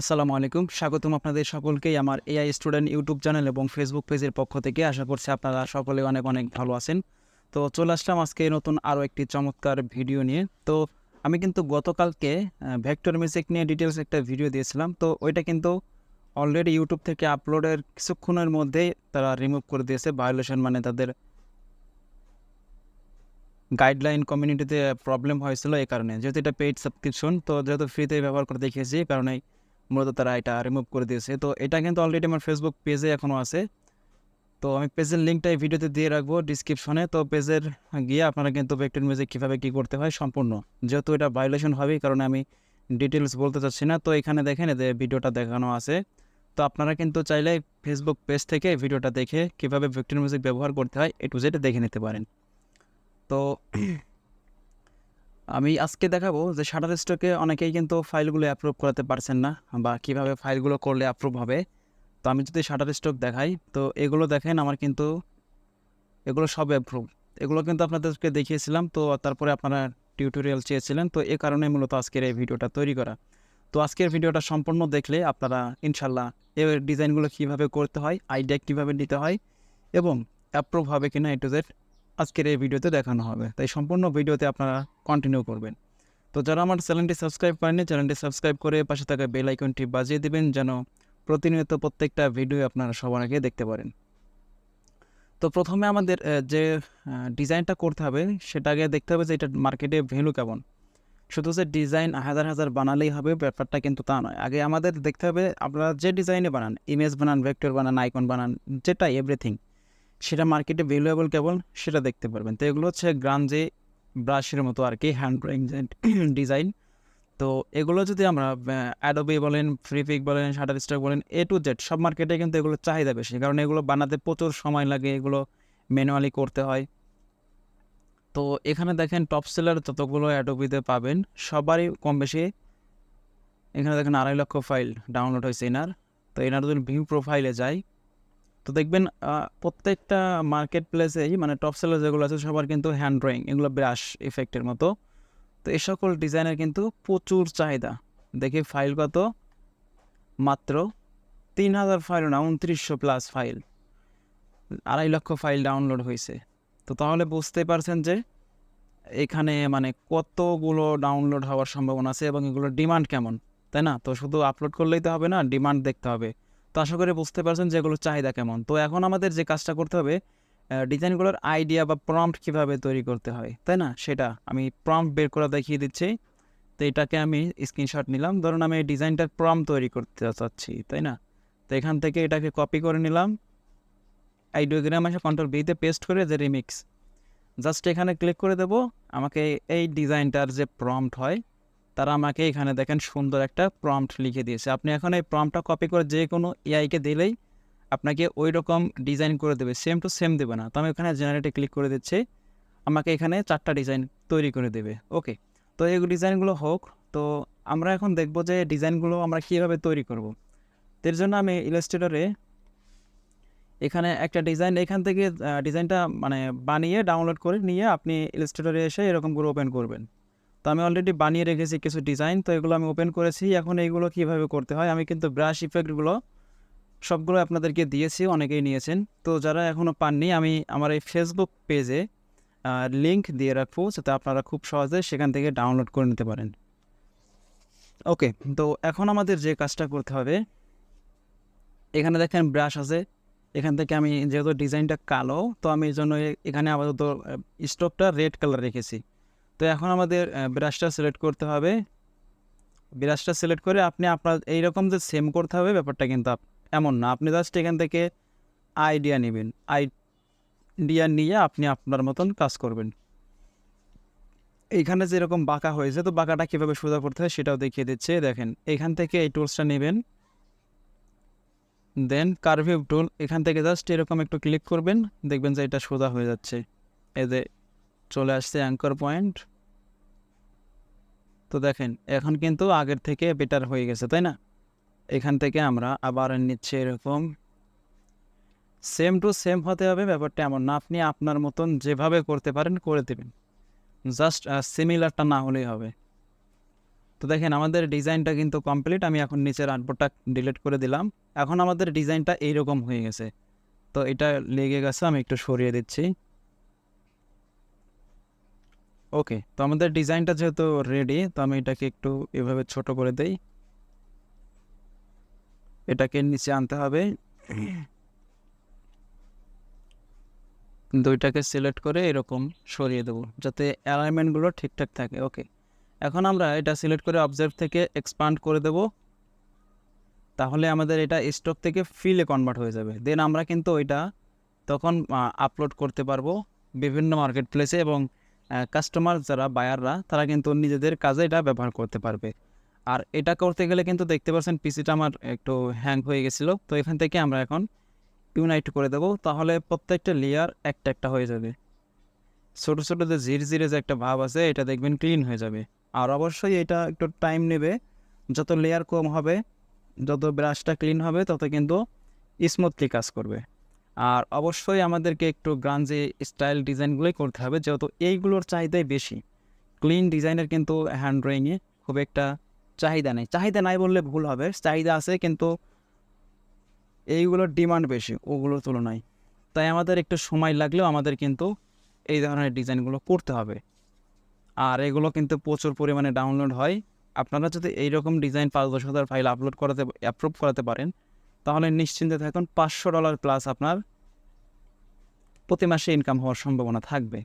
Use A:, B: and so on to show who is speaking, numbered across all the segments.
A: আসসালামু আলাইকুম। স্বাগতম আপনাদের সকলকেই আমার এআই স্টুডেন্ট ইউটিউব চ্যানেল এবং ফেসবুক পেজের পক্ষ থেকে। আশা করছি আপনারা সকলে অনেক অনেক ভালো আছেন। তো চলে আসলাম আজকে নতুন আরও একটি চমৎকার ভিডিও নিয়ে। তো আমি কিন্তু গতকালকে ভেক্টর মিউজিক নিয়ে ডিটেলস একটা ভিডিও দিয়েছিলাম। তো ওইটা কিন্তু অলরেডি ইউটিউব থেকে আপলোডের কিছুক্ষণের মধ্যেই তারা রিমুভ করে দিয়েছে। ভায়োলেশন মানে তাদের গাইডলাইন কমিউনিটিতে প্রবলেম হয়েছিল এই কারণে। যেহেতু এটা পেইড সাবস্ক্রিপশন তো যেহেতু ফ্রিতে ব্যবহার করে দেখিয়েছি, এই কারণে মূলত তারা এটা রিমুভ করে দিয়েছে। তো এটা কিন্তু অলরেডি আমার ফেসবুক পেজে এখনও আছে। তো আমি পেজের লিঙ্কটা এই ভিডিওতে দিয়ে রাখব ডিসক্রিপশনে তো পেজের গিয়ে আপনারা কিন্তু ভেক্টর মিউজিক কীভাবে কী করতে হয় সম্পূর্ণ। যেহেতু এটা ভায়োলেশন হবে কারণে আমি ডিটেলস বলতে চাচ্ছি না। তো এখানে দেখেন এদের ভিডিওটা দেখানো আছে। তো আপনারা কিন্তু চাইলে ফেসবুক পেজ থেকে ভিডিওটা দেখে কীভাবে ভেক্টর মিউজিক ব্যবহার করতে হয় এ টু জেড দেখে নিতে পারেন। তো আমি আজকে দেখাবো যে শাটার স্টকে অনেকেই কিন্তু ফাইলগুলো অ্যাপ্রুভ করাতে পারছেন না বা কীভাবে ফাইলগুলো করলে অ্যাপ্রুভ হবে। তো আমি যদি শাটার স্টক দেখাই, তো এগুলো দেখেন আমার কিন্তু এগুলো সব অ্যাপ্রুভ এগুলো কিন্তু আপনাদেরকে দেখিয়েছিলাম, তো তারপরে আপনারা টিউটোরিয়াল চেয়েছিলেন, তো এ কারণে মূলত আজকের এই ভিডিওটা তৈরি করা। তো আজকের ভিডিওটা সম্পূর্ণ দেখলে আপনারা ইনশাল্লাহ এর ডিজাইনগুলো কীভাবে করতে হয় আইডিয়া কীভাবে নিতে হয় এবং অ্যাপ্রুভ হবে কিনা এ টু জেড আজকের এই ভিডিওতে দেখানো হবে। তাই সম্পূর্ণ ভিডিওতে আপনারা কন্টিনিউ করবেন। তো যারা আমার চ্যানেলটি সাবস্ক্রাইব করেনি চ্যানেলটি সাবস্ক্রাইব করে পাশে থাকা বেল আইকনটি বাজিয়ে দেবেন, যেন প্রতিনিয়ত প্রত্যেকটা ভিডিও আপনারা সবার আগে দেখতে পারেন। তো প্রথমে আমাদের যে ডিজাইনটা করতে হবে, সেটা আগে দেখতে হবে যে এটা মার্কেটে ভ্যালু কেমন। শুধু যে ডিজাইন হাজার হাজার বানালেই হবে, ব্যাপারটা কিন্তু তা নয়। আগে আমাদের দেখতে হবে, আপনারা যে ডিজাইনে বানান ইমেজ বানান ভেক্টর বানান আইকন বানান, যেটাই এভরিথিং সেটা মার্কেটে ভ্যালুয়েবল কেবল সেটা দেখতে পারবেন। তো এগুলো হচ্ছে গ্রাঞ্জে ব্রাশের মতো আর কি হ্যান্ড ড্রয়িং ডিজাইন তো এগুলো যদি আমরা অ্যাডোবি বলেন ফ্রিপিক বলেন শাটার স্টক বলেন এ টু জেড সব মার্কেটে কিন্তু এগুলো চাহিদা বেশি। কারণ এগুলো বানাতে প্রচুর সময় লাগে, এগুলো ম্যানুয়ালি করতে হয়। তো এখানে দেখেন টপ সেলার যতগুলো অ্যাডোবিতে পাবেন, সবারই কম বেশি এখানে দেখেন আড়াই লক্ষ ফাইল ডাউনলোড হয়েছে এনার। তো এনার যদি ভিউ প্রোফাইলে যায় তো দেখবেন প্রত্যেকটা মার্কেট প্লেসেই মানে টপ সেলার যেগুলো আছে, সবার কিন্তু হ্যান্ড ড্রয়িং এগুলো ব্রাশ ইফেক্টের মতো। তো এই সকল ডিজাইনের কিন্তু প্রচুর চাহিদা। দেখি ফাইল কত? মাত্র তিন হাজার ফাইল না উনত্রিশশো প্লাস ফাইল আড়াই লক্ষ ফাইল ডাউনলোড হয়েছে। তো তাহলে বুঝতে পারছেন যে, এখানে মানে কতগুলো ডাউনলোড হওয়ার সম্ভাবনা আছে এবং এগুলোর ডিমান্ড কেমন, তাই না? তো শুধু আপলোড করলেই তো হবে না ডিমান্ড দেখতে হবে। তো আশা করি বুঝতে পারছেন যে এগুলোর চাহিদা কেমন। তো এখন আমাদের যে কাজটা করতে হবে ডিজাইনগুলোর আইডিয়া বা প্রম্পট কীভাবে তৈরি করতে হয়, তাই না? সেটা আমি প্রম্পট বের করে দেখিয়ে দিচ্ছি। তো এটাকে আমি স্ক্রিনশট নিলাম। ধরুন আমি এই ডিজাইনটার প্রম্পট তৈরি করতে চাচ্ছি, তাই না? তো এখান থেকে এটাকে কপি করে নিলাম। আইডিওগ্রাম এসে কন্ট্রোল বিতে পেস্ট করে যে রিমিক্স জাস্ট এখানে ক্লিক করে দেব। আমাকে এই ডিজাইনটার যে প্রম্পট হয় তারা আমাকে এখানে দেখেন সুন্দর একটা প্রম্পট লিখে দিয়েছে। আপনি এখন এই প্রম্পটটা কপি করে যে কোনো এআইকে দিলেই আপনাকে ওই রকম ডিজাইন করে দেবে সেম টু সেম দেবে না। তো আমি এখানে জেনারেটে ক্লিক করে দিচ্ছি, আমাকে এখানে চারটা ডিজাইন তৈরি করে দেবে। ওকে তো এই ডিজাইনগুলো হোক, তো আমরা এখন দেখব যে ডিজাইনগুলো আমরা কীভাবে তৈরি করব। এর জন্য আমি ইলাস্ট্রেটরে এখানে একটা ডিজাইন এখান থেকে ডিজাইনটা মানে বানিয়ে ডাউনলোড করে নিয়ে আপনি ইলাস্ট্রেটরে এসে এরকম করে ওপেন করবেন। তো আমি অলরেডি বানিয়ে রেখেছি কিছু ডিজাইন তো এগুলো আমি ওপেন করেছি। এখন এইগুলো কীভাবে করতে হয়? আমি কিন্তু ব্রাশ ইফেক্টগুলো সবগুলো আপনাদেরকে দিয়েছি, অনেকেই নিয়েছেন। তো যারা এখনও পাননি, আমি আমার এই ফেসবুক পেজে লিংক দিয়ে রাখব যাতে আপনারা খুব সহজে সেখান থেকে ডাউনলোড করে নিতে পারেন। ওকে তো এখন আমাদের যে কাজটা করতে হবে, এখানে দেখেন ব্রাশ আছে। এখান থেকে আমি যেহেতু ডিজাইনটা কালো, তো আমি এই জন্য এখানে আপাতত স্টোভটা রেড কালার রেখেছি। তো এখন আমাদের ব্রাশটা সিলেক্ট করতে হবে। ব্রাশটা সিলেক্ট করে আপনি আপনার, এইরকম যে সেম করতে হবে, ব্যাপারটা কিন্তু এমন না। আপনি জাস্ট এখান থেকে আইডিয়া নেবেন। আইডিয়া নিয়ে আপনি আপনার মতন কাজ করবেন। এইখানে যেরকম বাঁকা হয়েছে, তো বাঁকাটা কীভাবে সোজা করতে হয় সেটাও দেখিয়ে দিচ্ছে। দেখেন এখান থেকে এই টুলসটা নেবেন। দেন কার্ভিভ টুল এখান থেকে জাস্ট এরকম একটু ক্লিক করবেন। দেখবেন যে এটা সোজা হয়ে যাচ্ছে। এই যে চলে আসছে অ্যাঙ্কর পয়েন্ট তো দেখেন, এখন কিন্তু আগের থেকে বেটার হয়ে গেছে, তাই না? এখান থেকে আমরা আবার নিচ্ছে এরকম। সেম টু সেম হতে হবে, ব্যাপারটা এমন না। আপনি আপনার মতন যেভাবে করতে পারেন, করে দেবেন। জাস্ট সিমিলারটা না হলেই হবে। তো দেখেন, আমাদের ডিজাইনটা কিন্তু কমপ্লিট আমি এখন নিচের আর্টবোর্ডটা ডিলিট করে দিলাম। এখন আমাদের ডিজাইনটা এইরকম হয়ে গেছে। তো এটা লেগে গেছে, আমি একটু সরিয়ে দিচ্ছি। ওকে, তো আমাদের ডিজাইনটা যেহেতু রেডি তো আমি এটাকে একটু এভাবে ছোট করে দেই। এটাকে নিচে আনতে হবে। দুইটাকে সিলেক্ট করে এরকম সরিয়ে দেবো, যাতে অ্যালাইনমেন্টগুলো ঠিকঠাক থাকে। ওকে, এখন আমরা এটা সিলেক্ট করে অবজার্ভ থেকে এক্সপান্ড করে দেব। তাহলে আমাদের এটা স্টক থেকে ফিলে কনভার্ট হয়ে যাবে। দেন আমরা কিন্তু ওইটা তখন আপলোড করতে পারব বিভিন্ন মার্কেট প্লেসে এবং কাস্টমার যারা বায়াররা তারা কিন্তু নিজেদের কাজে এটা ব্যবহার করতে পারবে। আর এটা করতে গেলে কিন্তু দেখতে পাচ্ছেন পিসিটা আমার একটু হ্যাং হয়ে গেছিল। তো এখান থেকে আমরা এখন ইউনাইট করে দেবো। তাহলে প্রত্যেকটা লেয়ার একটা একটা হয়ে যাবে। ছোটো ছোটো যে ঝির ঝিরে যে একটা ভাব আছে, এটা দেখবেন ক্লিন হয়ে যাবে। আর অবশ্যই এটা একটু টাইম নেবে। যত লেয়ার কম হবে, যত ব্রাশটা ক্লিন হবে, তত কিন্তু স্মুথলি কাজ করবে। আর অবশ্যই আমাদেরকে একটু গ্রাঞ্জে স্টাইল ডিজাইনগুলোই করতে হবে, যেহেতু এইগুলোর চাহিদাই বেশি। ক্লিন ডিজাইনের কিন্তু হ্যান্ড ড্রয়িংয়ে খুব একটা চাহিদা নেই। চাহিদা নাই বললে ভুল হবে, চাহিদা আছে কিন্তু এইগুলোর ডিমান্ড বেশি ওগুলোর তুলনায়। তাই আমাদের একটু সময় লাগলেও আমাদের কিন্তু এই ধরনের ডিজাইনগুলো করতে হবে। আর এগুলো কিন্তু প্রচুর পরিমাণে ডাউনলোড হয়। আপনারা যদি এইরকম ডিজাইন পাঁচ দশ হাজার ফাইল আপলোড করাতে অ্যাপ্রুভ করাতে পারেন তাহলে নিশ্চিন্তে থাকুন, পাঁচশো ডলার প্লাস আপনার প্রতি মাসে ইনকাম হওয়ার সম্ভাবনা থাকবে।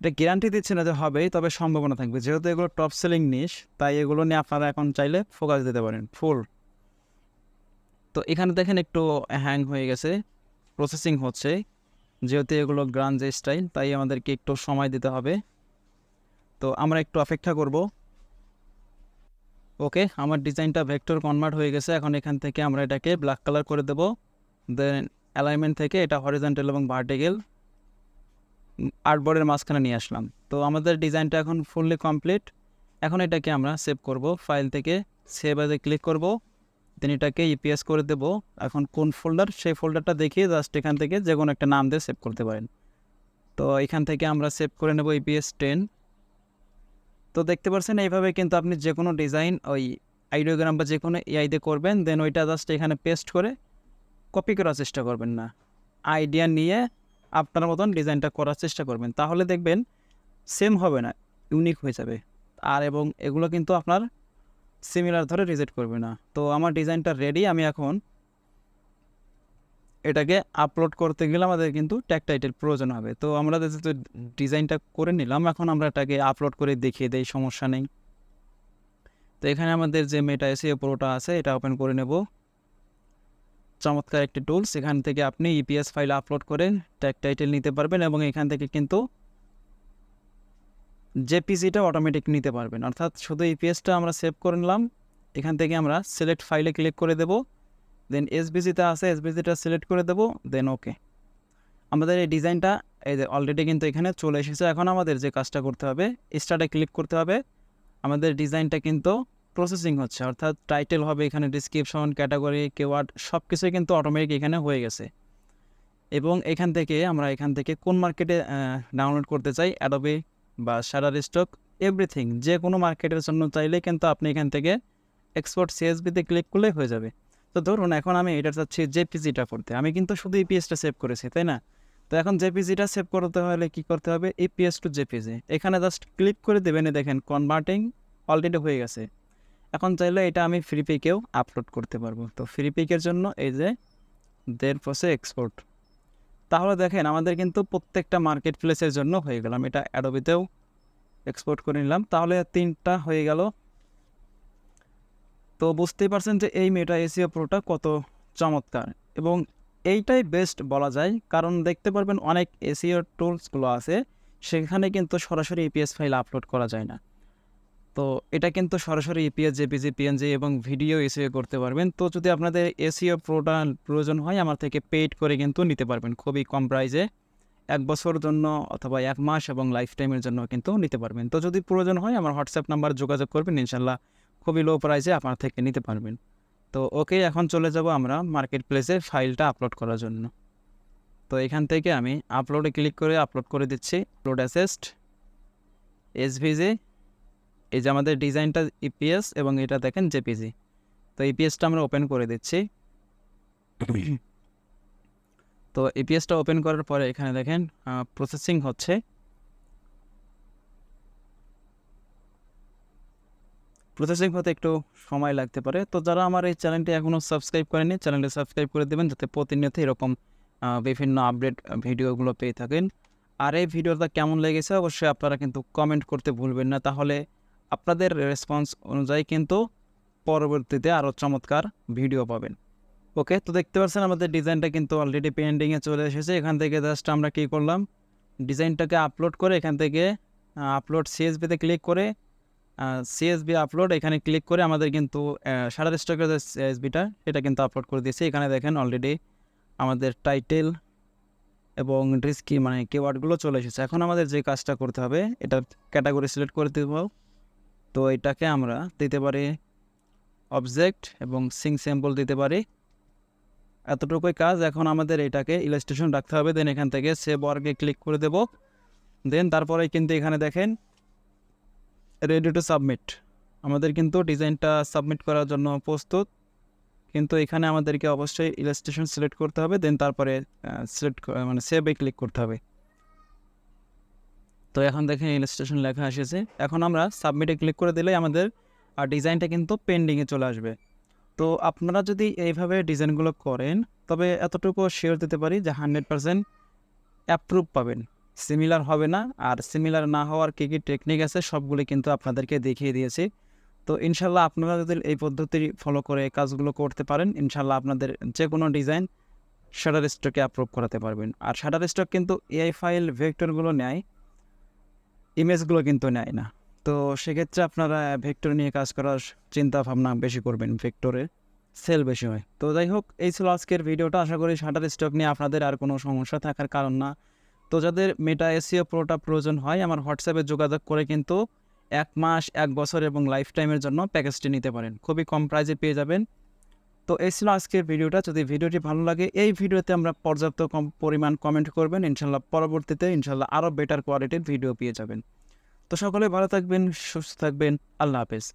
A: এটা গ্যারান্টি দিচ্ছে না যে হবেই, তবে সম্ভাবনা থাকবে। যেহেতু এগুলো টপ সেলিং নিস তাই এগুলো নিয়ে আপনারা এখন চাইলে ফোকাস দিতে পারেন ফুল তো এখানে দেখেন একটু হ্যাং হয়ে গেছে প্রসেসিং হচ্ছে। যেহেতু এগুলো গ্রাঞ্জ স্টাইল তাই আমাদেরকে একটু সময় দিতে হবে। তো আমরা একটু অপেক্ষা করব। ওকে আমার ডিজাইনটা ভেক্টর কনভার্ট হয়ে গেছে। এখন এখান থেকে আমরা এটাকে ব্ল্যাক কালার করে দেব। দেন অ্যালাইনমেন্ট থেকে এটা হরিজেন্টাল এবং ভার্টিক্যাল আর্টবোর্ডের মাঝখানে নিয়ে আসলাম। তো আমাদের ডিজাইনটা এখন ফুললি কমপ্লিট এখন এটাকে আমরা সেভ করব। ফাইল থেকে সেভ আজে ক্লিক করব। দেন এটাকে ইপিএস করে দেব। এখন কোন ফোল্ডার সেই ফোল্ডারটা দেখিয়ে জাস্ট এখান থেকে যে কোনো একটা নাম দিয়ে সেভ করতে পারেন। তো এখান থেকে আমরা সেভ করে নেব ইপিএস টেন তো দেখতে পাচ্ছেন এইভাবে কিন্তু আপনি যে কোনো ডিজাইন ওই আইডিওগ্রাম বা যে কোনো এআইতে করবেন দেন ওইটা জাস্ট এখানে পেস্ট করে কপি করার চেষ্টা করবেন না। আইডিয়া নিয়ে আপনার মতন ডিজাইনটা করার চেষ্টা করবেন। তাহলে দেখবেন সেম হবে না ইউনিক হয়ে যাবে। আর এবং এগুলো কিন্তু আপনার সিমিলার ধরে রিজেক্ট করবে না। তো আমার ডিজাইনটা রেডি আমি এখন এটাকে আপলোড করতে গেলে আমাদের কিন্তু ট্যাগ টাইটেল প্রয়োজন হবে। তো আমরা যেহেতু ডিজাইনটা করে নিলাম, এখন আমরা এটাকে আপলোড করে দেখিয়ে দেই, সমস্যা নেই। তো এখানে আমাদের যে মেটা এসে পুরোটা আছে, এটা ওপেন করে নেব। চমৎকার একটি টুলস এখান থেকে আপনি ইপিএস ফাইল আপলোড করে ট্যাগ টাইটেল নিতে পারবেন এবং এখান থেকে কিন্তু জেপিজিটা অটোমেটিক নিতে পারবেন। অর্থাৎ শুধু ইপিএসটা আমরা সেভ করে নিলাম, এখান থেকে আমরা সিলেক্ট ফাইলে ক্লিক করে দেব। দেন এসবিজিটা আছে এসবিজিটা সিলেক্ট করে দেবো দেন ওকে আমাদের এই ডিজাইনটা এই যে অলরেডি কিন্তু এখানে চলে এসেছে। এখন আমাদের যে কাজটা করতে হবে স্টার্টে ক্লিক করতে হবে। আমাদের ডিজাইনটা কিন্তু প্রসেসিং হচ্ছে, অর্থাৎ টাইটেল হবে এখানে ডিসক্রিপশন ক্যাটাগরি কেওয়ার্ড সব কিছুই কিন্তু অটোমেটিক এখানে হয়ে গেছে। এবং এখান থেকে আমরা এখান থেকে কোন মার্কেটে ডাউনলোড করতে চাই অ্যাডোবে বা শারার স্টক এভরিথিং যে কোনো মার্কেটের জন্য চাইলে কিন্তু আপনি এখান থেকে এক্সপোর্ট সিএসবিতে ক্লিক করলে হয়ে যাবে। তো ধরুন এখন আমি এটা চাচ্ছি জেপিজিটা করতে। আমি কিন্তু শুধু ইপিএসটা সেভ করেছি, তাই না? তো এখন জেপিজিটা সেভ করতে হলে কি করতে হবে? ইপিএস টু জেপিজি এখানে জাস্ট ক্লিক করে দেবেন দেখেন কনভার্টিং অলরেডি হয়ে গেছে। এখন চাইলে এটা আমি ফ্রি পেকেও আপলোড করতে পারব। তো ফ্রি পেকের জন্য এই যে দের প্রসে এক্সপোর্ট তাহলে দেখেন, আমাদের কিন্তু প্রত্যেকটা মার্কেট প্লেসের জন্য হয়ে গেলাম। এটা অ্যাডোবিতেও এক্সপোর্ট করে নিলাম। তাহলে তিনটা হয়ে গেল তো বুঝতেই পারছেন যে এই মেটা এসিও প্রোটা কত চমৎকার। এবং এইটাই বেস্ট বলা যায়, কারণ দেখতে পারবেন অনেক এসিও টুলসগুলো আছে, সেখানে কিন্তু সরাসরি ইপিএস ফাইল আপলোড করা যায় না। তো এটা কিন্তু সরাসরি ইপিএস জেপিজি পিএনজি এবং ভিডিও এসিও করতে পারবেন। তো যদি আপনাদের এসিও প্রোটা প্রয়োজন হয়, আমার থেকে পেইড করে কিন্তু নিতে পারবেন। খুবই কম প্রাইজে এক বছর জন্য অথবা এক মাস এবং লাইফ টাইমের জন্য কিন্তু নিতে পারবেন। তো যদি প্রয়োজন হয়, আমার হোয়াটসঅ্যাপ নাম্বার যোগাযোগ করবেন, ইনশাল্লাহ খুবই লো প্রাইসে আপনার থেকে নিতে পারবেন। তো ওকে এখন চলে যাব আমরা মার্কেট প্লেসে ফাইলটা আপলোড করার জন্য। তো এখান থেকে আমি আপলোডে ক্লিক করে আপলোড করে দিচ্ছি। আপলোড অ্যাসেস্ট এসভিজে এই যে আমাদের ডিজাইনটা ইপিএস এবং এটা দেখেন জেপিজি তো ইপিএসটা আমরা ওপেন করে দিচ্ছি। তো ইপিএসটা ওপেন করার পরে এখানে দেখেন প্রসেসিং হচ্ছে। প্রসেসিং হতে একটু সময় লাগতে পারে। তো যারা আমার এই চ্যানেলটি এখনও সাবস্ক্রাইব করেনি চ্যানেলটি সাবস্ক্রাইব করে দেবেন যাতে প্রতিনিয়ত এরকম বিভিন্ন আপডেট ভিডিওগুলো পেয়ে থাকেন। আর এই ভিডিওটা কেমন লেগেছে অবশ্যই আপনারা কিন্তু কমেন্ট করতে ভুলবেন না। তাহলে আপনাদের রেসপন্স অনুযায়ী কিন্তু পরবর্তীতে আরও চমৎকার ভিডিও পাবেন। ওকে তো দেখতে পাচ্ছেন আমাদের ডিজাইনটা কিন্তু অলরেডি পেন্ডিংয়ে চলে এসেছে। এখান থেকে জাস্ট আমরা কী করলাম? ডিজাইনটাকে আপলোড করে এখান থেকে আপলোড সিএসবিতে ক্লিক করে সিএসবি আপলোড এখানে ক্লিক করে আমাদের কিন্তু সারা স্টকের যে সিএসবিটা সেটা কিন্তু আপলোড করে দিয়েছি। এখানে দেখেন অলরেডি আমাদের টাইটেল এবং রিস্কি মানে কিওয়ার্ডগুলো চলে এসেছে। এখন আমাদের যে কাজটা করতে হবে, এটা ক্যাটাগরি সিলেক্ট করে দেব। তো এটাকে আমরা দিতে পারি অবজেক্ট এবং সিং স্যাম্পল দিতে পারি। এতটুকুই কাজ। এখন আমাদের এটাকে ইলাস্ট্রেশন রাখতে হবে। দেন এখান থেকে সেভ ওয়ার্কে ক্লিক করে দেব। দেন তারপরে কিন্তু এখানে দেখেন রেডি টু সাবমিট আমাদের কিন্তু ডিজাইনটা সাবমিট করার জন্য প্রস্তুত। কিন্তু এখানে আমাদেরকে অবশ্যই ইলাস্ট্রেশন সিলেক্ট করতে হবে দেন তারপরে সিলেক্ট মানে সেভে ক্লিক করতে হবে। তো এখন দেখেন ইলাস্ট্রেশন লেখা এসেছে। এখন আমরা সাবমিটে ক্লিক করে দিলেই আমাদের আর ডিজাইনটা কিন্তু পেন্ডিংয়ে চলে আসবে। তো আপনারা যদি এইভাবে ডিজাইনগুলো করেন, তবে এতটুকু শেয়ার দিতে পারি যে হান্ড্রেড পারসেন্ট অ্যাপ্রুভ পাবেন। সিমিলার হবে না। আর সিমিলার না হওয়ার কী কী টেকনিক আছে, সবগুলি কিন্তু আপনাদেরকে দেখিয়ে দিয়েছি। তো ইনশাল্লাহ আপনারা যদি এই পদ্ধতি ফলো করে কাজগুলো করতে পারেন, ইনশাল্লাহ আপনাদের যে কোনো ডিজাইন শাটার স্টকে অ্যাপ্রুভ করাতে পারবেন। আর শাটার স্টক কিন্তু এআই ফাইল ভেক্টরগুলো নেয়, ইমেজগুলো কিন্তু নেয় না। তো সেক্ষেত্রে আপনারা ভেক্টর নিয়ে কাজ করার চিন্তা ভাবনা বেশি করবেন ভেক্টরে সেল বেশি হয়। তো যাই হোক, এই ছিল আজকের ভিডিওটা আশা করি শাটার স্টক নিয়ে আপনাদের আর কোনো সমস্যা থাকার কারণ না। তো যাদের মেটা এসিও প্রোটা প্রয়োজন হয়, আমার হোয়াটসঅ্যাপে যোগাযোগ করে কিন্তু এক মাস, এক বছর এবং লাইফ টাইমের জন্য প্যাকেজটি নিতে পারেন। খুবই কম প্রাইজে পেয়ে যাবেন। তো এই ছিল আজকের ভিডিওটা। যদি ভিডিওটি ভালো লাগে, এই ভিডিওতে আমরা পর্যাপ্ত কম পরিমাণ কমেন্ট করবেন। ইনশাল্লাহ পরবর্তীতে ইনশাল্লাহ আরও বেটার কোয়ালিটির ভিডিও পেয়ে যাবেন। তো সকলে ভালো থাকবেন, সুস্থ থাকবেন। আল্লাহ হাফেজ।